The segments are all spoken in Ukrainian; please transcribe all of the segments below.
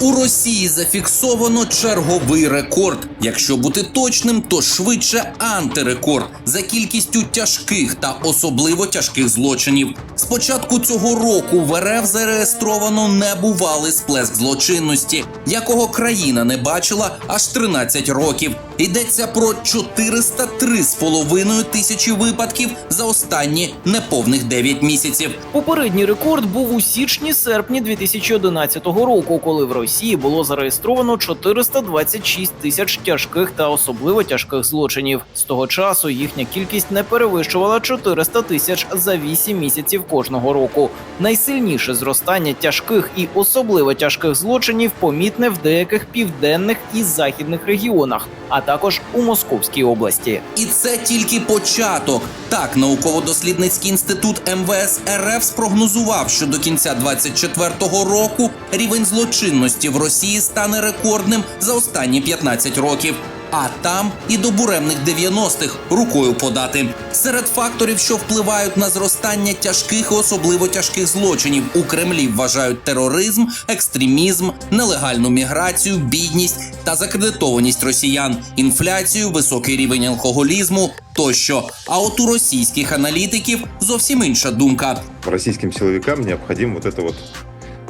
У Росії зафіксовано черговий рекорд. Якщо бути точним, то швидше антирекорд за кількістю тяжких та особливо тяжких злочинів. З початку цього року в РФ зареєстровано небувалий сплеск злочинності, якого країна не бачила аж 13 років. Йдеться про 403,5 тисячі випадків за останні неповних 9 місяців. Попередній рекорд був у січні-серпні 2011 року, коли в Росії було зареєстровано 426 тисяч тяжких та особливо тяжких злочинів. З того часу їхня кількість не перевищувала 400 тисяч за 8 місяців кожного року. Найсильніше зростання тяжких і особливо тяжких злочинів помітне в деяких південних і західних регіонах, а також у Московській області. І це тільки початок. Так, науково-дослідницький інститут МВС РФ спрогнозував, що до кінця 24-го року рівень злочинності в Росії стане рекордним за останні 15 років. А там і до буремних 90-х рукою подати. Серед факторів, що впливають на зростання тяжких і особливо тяжких злочинів у Кремлі, вважають тероризм, екстремізм, нелегальну міграцію, бідність та закредитованість росіян, інфляцію, високий рівень алкоголізму тощо. А от у російських аналітиків зовсім інша думка. российским силовикам необходим вот это вот,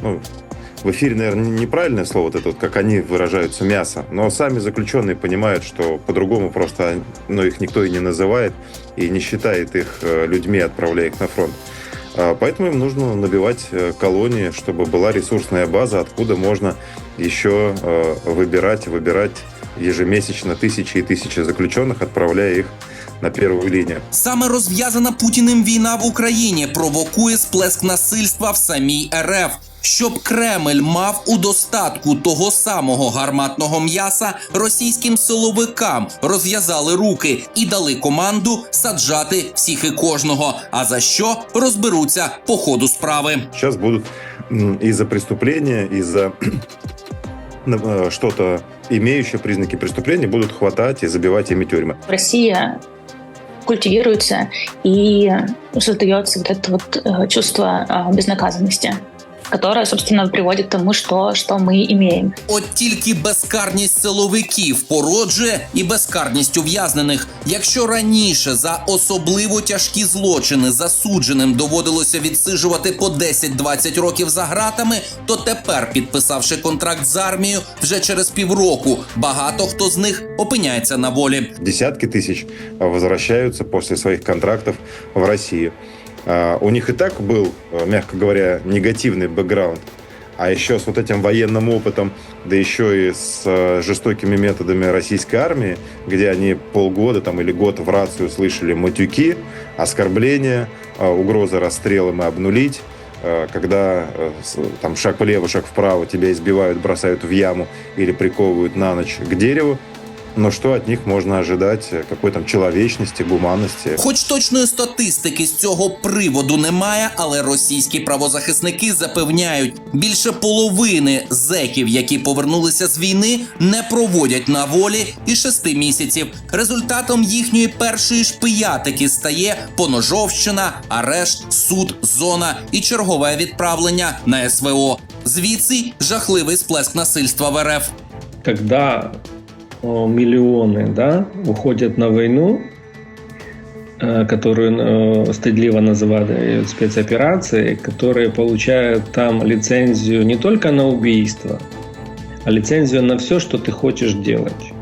ну, в эфире, наверное, неправильное слово, вот это вот, как они выражаются, мясо. Но сами заключенные понимают, что по-другому просто, ну, их никто и не называет, и не считает их э, людьми, отправляя их на фронт. А, Поэтому им нужно набивать э, колонии, чтобы была ресурсная база, откуда можно еще э, выбирать, выбирать ежемесячно тысячи и тысячи заключенных, отправляя их на первую линию. Саме розв'язана Путіним війна в Україні провокує сплеск насильства в самій РФ. Щоб Кремль мав у достатку того самого гарматного м'яса, російським силовикам розв'язали руки і дали команду саджати всіх і кожного. А за що розберуться по ходу справи. Сейчас будут м, из-за преступления, из-за э, что-то имеющее признаки преступления будут хватать и забивать ими тюрьмы. Россия культивируется и создается вот это вот э, чувство э, безнаказанности, которое, собственно, приводит к тому, что, что мы имеем. От тільки безкарність силовиків породжує і безкарність ув'язнених. Якщо раніше за особливо тяжкі злочини засудженим доводилося відсиджувати по 10-20 років за ґратами, то тепер, підписавши контракт з армією, вже через півроку багато хто з них опиняється на волі. Десятки тысяч э, возвращаются после своих контрактов в Россию. А, У них и так был, э, мягко говоря, негативный бэкграунд. А еще с вот этим военным опытом, да еще и с э, жестокими методами российской армии, где они полгода там, или год в рацию слышали матюки, оскорбления, э, угрозы расстрелом и обнулить, когда там шаг влево, шаг вправо тебя избивают, бросают в яму или приковывают на ночь к дереву. Но что от них можно ожидать? Э, Какой там человечности, гуманности? Хоч точної статистики з цього приводу немає, але російські правозахисники запевняють, більше половини зеків, які повернулися з війни, не проводять на волі і шести місяців. Результатом їхньої першої шпиятики стає поножовщина, арешт, суд, зона і чергове відправлення на СВО. Звідси жахливий сплеск насильства в РФ. когда миллионы да, уходят на войну, э, которую э, стыдливо называют спецоперацией, которые получают там лицензию не только на убийство, а лицензию на все, что ты хочешь делать.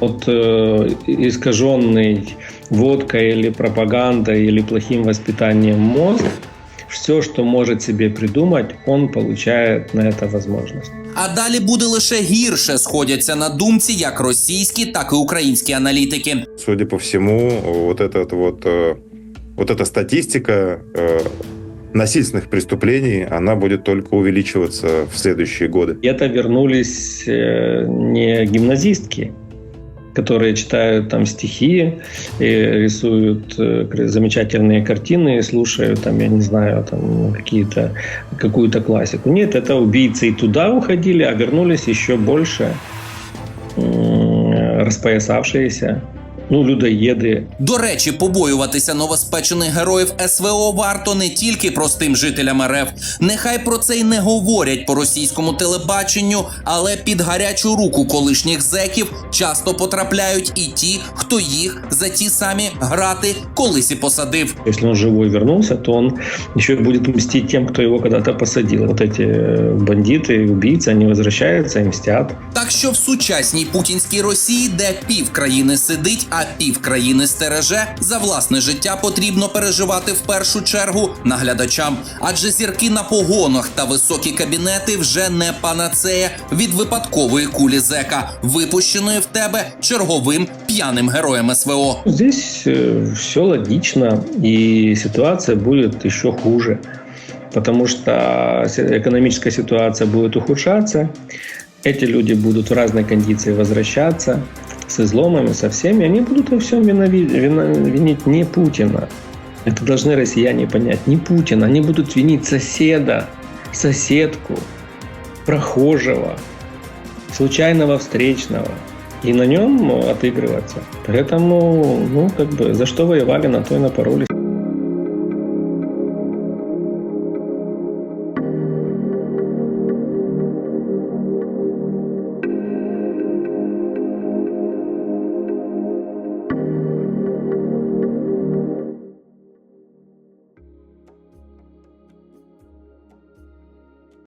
Вот э, искаженный водкой или пропагандой или плохим воспитанием мозг, все, что может себе придумать, он получает на это возможность. А далі буде лише гірше, сходяться на думці як російські, так і українські аналітики. Судя по всему, вот этот вот, э, вот эта статистика э, насильственных преступлений, она будет только увеличиваться в следующие годы. И это вернулись э, не гимназистки, которые читают там стихи и рисуют э, замечательные картины и слушают там, я не знаю, там какие-то какую-то классику. Нет, это убийцы и туда уходили, а вернулись еще больше м, распоясавшиеся, ну, людоеды, До речі, побоюватися новоспечених героїв СВО варто не тільки простим жителям РФ. Нехай про це й не говорять по російському телебаченню, але під гарячу руку колишніх зеків часто потрапляють і ті, хто їх за ті самі грати колись і посадив. Если он живой вернулся, то он еще будет мстить тем, кто его когда-то посадил. Вот эти э, бандиты, убийцы, они возвращаются и мстят. Так що в сучасній путінській Росії, де пів країни сидить, а пів країни стереже, за власне життя потрібно переживати в першу чергу наглядачам. Адже зірки на погонах та високі кабінети вже не панацея від випадкової кулі зека, випущеної в тебе черговим п'яним героєм СВО. Здесь все логично, и ситуация будет еще хуже. Потому что экономическая ситуация будет ухудшаться, эти люди будут в разной кондиции возвращаться с изломами, со всеми, они будут во всем винови- вина- винить не Путина. Это должны россияне понять, не Путина. Они будут винить соседа, соседку, прохожего, случайного встречного и на нем отыгрываться. Поэтому, ну, как бы, за что воевали, на то и напоролись.